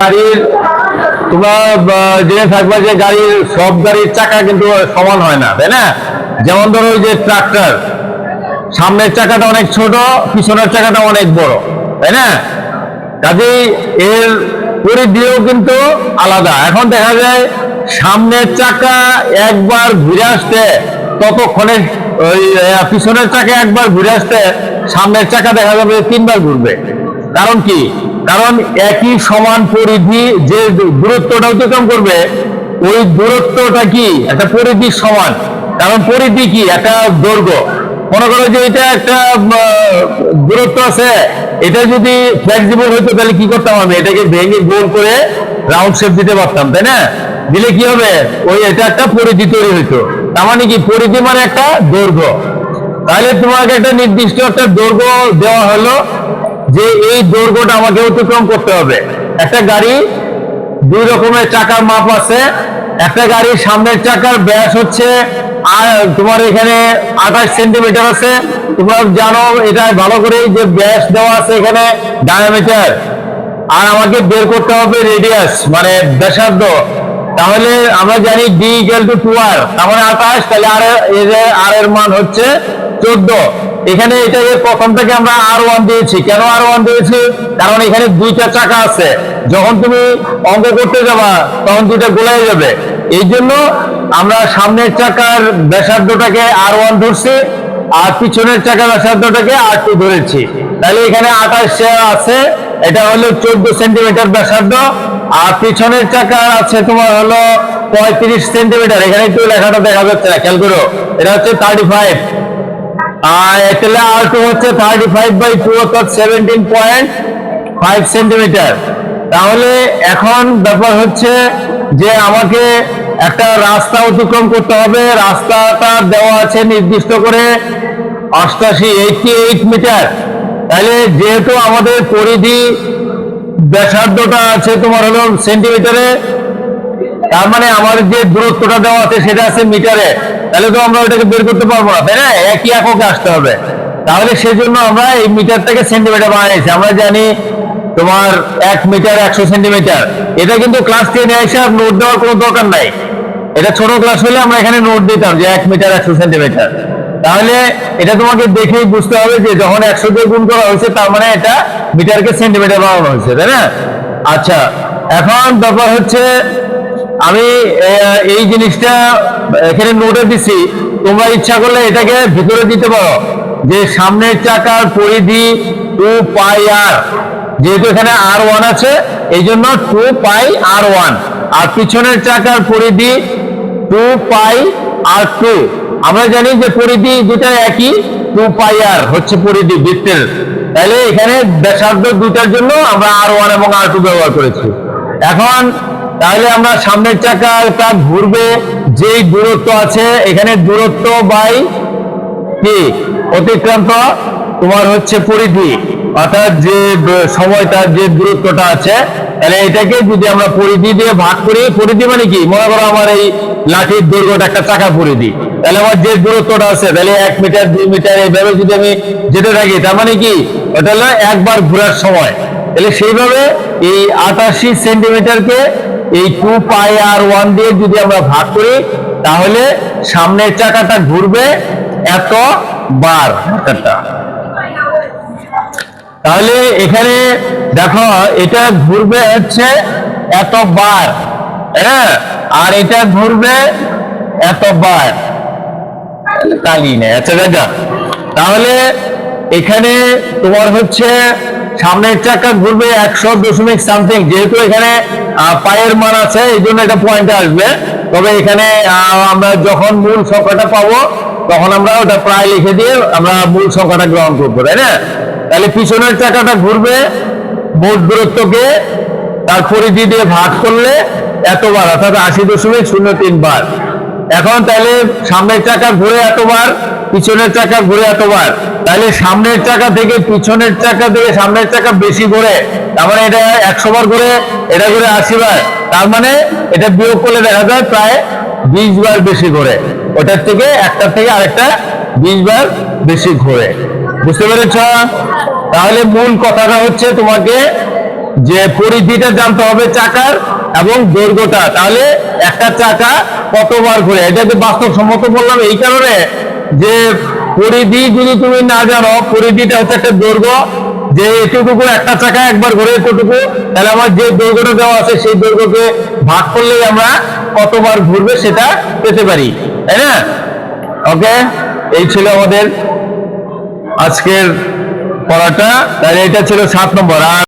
গাড়ির, তোমরা জেনে থাকবে যে গাড়ির সব গাড়ির চাকা কিন্তু সমান হয় না, তাই না? যেমন ধরো ওই যে ট্রাক্টর, সামনের চাকাটা অনেক ছোট, পিছনের চাকাটা অনেক বড়, তাই না? কাজেই এর পরিধিও কিন্তু আলাদা। এখন দেখা যায় সামনের চাকা একবার ঘুরে আসতে, ততক্ষণে ওই পিছনের চাকা একবার ঘুরে আসতে, সামনের চাকা দেখা যাবে তিনবার ঘুরবে। কারণ কি? কারণ একই সমান পরিধি যে দূরত্বটা অতিক্রম করবে, ওই দূরত্বটা কি? একটা পরিধি সমান। কারণ পরিধি কি? একটা দৈর্ঘ্য। মনে করো যে এটা একটা দূরত্ব আছে, এটা যদি ফ্লেক্সিবল হইতো, তাহলে কি করতাম আমি? এটাকে ভেঙে গোল করে রাউন্ড শেপ দিতে পারতাম, তাই না? দিলে কি হবে? ওই এটা একটা পরিধি তৈরি হইতো। তার মানে কি? পরিধি মানে একটা দৈর্ঘ্য। তাহলে তোমাকে একটা নির্দিষ্ট একটা দৈর্ঘ্য দেওয়া হলো। যে এই দৈর্ঘ্যটা আমাকে অতিক্রম করতে হবে। একটা গাড়ি দুই রকমের চাকার মাপ আছে। একটা গাড়ির সামনের চাকার ব্যাস হচ্ছে, আর তোমার এখানে আঠাশ সেন্টিমিটার আছে। তোমরা জানো, এটা ভালো করে যে ব্যাস দেওয়া আছে এখানে, ডায়ামিটার। আর আমাকে বের করতে হবে রেডিয়াস মানে ব্যাসার্ধ। তাহলে আমরা জানি D equal to two R মানে আঠাশ, তাহলে আর এর আর এর মান হচ্ছে চোদ্দ। এখানে এটাকে প্রথম থেকে আমরা আর ওয়ান দিয়েছি। কেন আর ওয়ান দিয়েছি? কারণ এখানে দুইটা চাকা আছে। যখন তুমি অঙ্ক করতে যাবা, তখন দুইটা গোলাই যাবে। এই জন্য আমরা সামনের চাকার ব্যাসার্ধটাকে আর ওয়ান ধরছি, আর পিছনের চাকার ব্যাসার্ধটাকে আর টু ধরেছি। তাহলে এখানে আঠাশ আছে, এটা হলো চোদ্দ সেন্টিমিটার ব্যাসার্ধ, আর পিছনের চাকা আছে তোমার হলো পঁয়ত্রিশ সেন্টিমিটার। এখানে একটু লেখাটা দেখা যাচ্ছে না, খেয়াল করো। এটা হচ্ছে থার্টি ফাইভ আর এখানে আর টু হচ্ছে থার্টি ফাইভ বাই টু অর্থাৎ সেভেন্টিন পয়েন্ট ফাইভ সেন্টিমিটার তাহলে এখন ব্যাপার হচ্ছে যে আমাকে একটা রাস্তা অতিক্রম করতে হবে। রাস্তাটা দেওয়া আছে নির্দিষ্ট করে অষ্টাশি এইটটি এইট মিটার তাহলে যেহেতু আমাদের পরিধি ব্যাসার্ধটা আছে তোমার হলো সেন্টিমিটারে তার মানে আমার যে দূরত্বটা দেওয়া আছে সেটা আছে মিটারে। তাহলে তো আমরা ওটাকে বের করতে পারব না। তাই না একই এককে আসতে হবে। তাহলে সেজন্য আমরা এই মিটারটাকে সেন্টিমিটার বানিয়েছি আমরা জানি তোমার এক মিটার একশো সেন্টিমিটার এটা কিন্তু ক্লাস টেনে এসে আর নোট দেওয়ার কোনো দরকার নাই। এটা ছোট ক্লাস হলে আমরা এখানে নোট দিতাম যে এক মিটার একশো সেন্টিমিটার তাহলে এটা তোমাকে দেখেই বুঝতে হবে যে যখন একশো দিয়ে গুণ করা হয়েছে, তার মানে এটা মিটারকে সেন্টিমিটার বানানো হয়েছে। তাই না আচ্ছা এখন ব্যাপার হচ্ছে আমি এই জিনিসটা এখানে নোটে দিছি। তোমরা ইচ্ছা করলে এটাকে ভিতরে দিতে পারো। যে সামনের চাকার পরিধি টু পাই আর যেহেতু এখানে আর ওয়ান আছে এই জন্য টু পাই আর ওয়ান আর পিছনের চাকার পরিধি টু পাই আর টু আমরা জানি যে পরিধি দুটা একই টু পাই আর হচ্ছে পরিধি বৃত্তের। তাহলে এখানে ব্যাসার্ধ দুটার জন্য আমরা আর ওয়ান এবং আর টু ব্যবহার করেছি। এখন তাহলে আমরা সামনের চাকাটা ঘুরবে, যেই দূরত্ব আছে, এখানে দূরত্ব বাই কি অতিক্রান্ত তোমার হচ্ছে পরিধি অর্থাৎ যে সময়টা যে দূরত্বটা আছে, তাহলে এটাকে যদি আমরা পরিধি দিয়ে ভাগ করি পরিধি মানে কি? মনে করো আমার এই লাঠির দৈর্ঘ্যটা একটা চাকা পরিধি তাহলে আমার যে দূরত্বটা আছে, তাহলে এক মিটার, দুই মিটার, এইভাবে যদি আমি যেতে থাকি, তার মানে কি? ওটা হলো একবার ঘোরার সময়, তাহলে সেইভাবে এই আটাশি সেন্টিমিটারকে এই টু পাই আর ওয়ান দিয়ে যদি আমরা ভাগ করি, তাহলে সামনের চাকাটা ঘুরবে এত বার একটা তাহলে এখানে দেখো, এটা ঘুরবে হচ্ছে এত বার হ্যাঁ? আর এটা ঘুরবে এত বার। তালি নেই আচ্ছা দেখা তাহলে এখানে তোমার হচ্ছে সামনের চাকা ঘুরবে একশো দশমিক সামথিং যেহেতু এখানে পায়ের মান আছে, এই জন্য একটা পয়েন্ট আসবে। তবে এখানে আমরা যখন মূল সংখ্যাটা পাবো, তখন আমরা ওটা প্রায় লিখে দিয়ে আমরা মূল সংখ্যাটা গ্রহণ করব, তাই না? তাহলে পিছনের চাকাটা ঘুরবে, মোট দূরত্বকে, তার পরিধি দিয়ে ভাগ করলে এতবার অর্থাৎ আশি দশমিক শূন্য তিন বার। এখন তাহলে সামনের চাকা ঘুরে এতবার, পিছনের চাকা ঘুরে এতবার। তাহলে সামনের চাকা থেকে পিছনের চাকা থেকে সামনের চাকা বেশি ঘুরে, তার মানে এটা একশো বার ঘুরে, এটা ঘুরে আশি বার। তার মানে এটা বিয়োগ করলে দেখা যায় প্রায় বিশ বার বেশি ঘুরে। ওটার থেকে একটার থেকে আরেকটা বিশ বার বেশি ঘুরে। বুঝতে পেরেছ? তাহলে মূল কথাটা হচ্ছে তোমাকে যে পরিধিটা জানতে হবে চাকার এবং দৈর্ঘ্যটা। তাহলে একটা চাকা কতবার ঘুরে? এটা যে বাস্তবসম্মত বললাম এই কারণে যে পরিধি যদি তুমি না জানো, পরিধিটা হচ্ছে একটা দৈর্ঘ্য। যে এতটুকু একটা চাকা একবার ঘুরে এতটুকু, তাহলে আমার যে দৈর্ঘ্যটা দেওয়া আছে সেই দৈর্ঘ্যকে ভাগ করলেই আমরা কতবার ঘুরবে সেটা পেতে পারি। তাই না? ওকে? এই ছিল আমাদের আজকের পড়াটা। তাহলে এটা ছিল সাত নম্বর। আর